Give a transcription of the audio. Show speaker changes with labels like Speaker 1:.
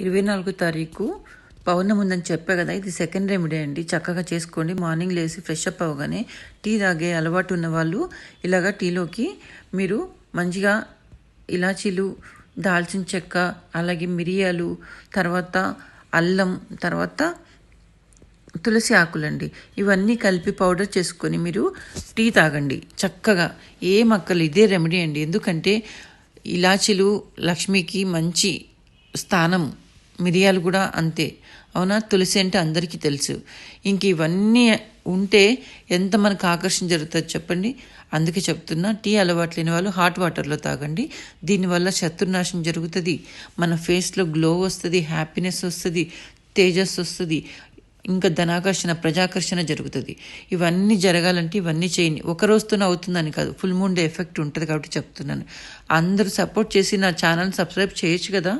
Speaker 1: ఇరవై నాలుగో తారీఖు పౌర్ణమి ఉందని చెప్పా కదా ఇది సెకండ్ రెమెడీ అండి. చక్కగా చేసుకోండి. మార్నింగ్ లేసి ఫ్రెష్ అప్ అవ్వగానే టీ తాగే అలవాటు ఉన్న వాళ్ళు ఇలాగా టీలోకి మీరు మంచిగా ఇలాచీలు దాల్చిన చెక్క అలాగే మిరియాలు తర్వాత అల్లం తర్వాత తులసి ఆకులండి. ఇవన్నీ కలిపి పౌడర్ చేసుకొని మీరు టీ తాగండి. చక్కగా ఏ మక్కలు ఇదే రెమెడీ అండి. ఎందుకంటే ఇలాచీలు లక్ష్మికి మంచి స్థానం. మిరియాలు కూడా అంతే. అవునా? తులసి అంటే అందరికీ తెలుసు. ఇంక ఇవన్నీ ఉంటే ఎంత మనకు ఆకర్షణ జరుగుతుంది చెప్పండి? అందుకే చెప్తున్నా టీ అలవాటు లేని వాళ్ళు హాట్ వాటర్లో తాగండి. దీనివల్ల శత్రునాశనం జరుగుతుంది. మన ఫేస్లో గ్లో వస్తుంది హ్యాపీనెస్ వస్తుంది తేజస్ వస్తుంది. ఇంకా ధనాకర్షణ ప్రజాకర్షణ జరుగుతుంది. ఇవన్నీ జరగాలంటే ఇవన్నీ చేయని ఒక రోజుతోనే అవుతుందని కాదు ఫుల్ మూన్ డే ఎఫెక్ట్ ఉంటుంది కాబట్టి చెప్తున్నాను. అందరూ సపోర్ట్ చేసి నా ఛానల్ సబ్స్క్రైబ్ చేయొచ్చు కదా?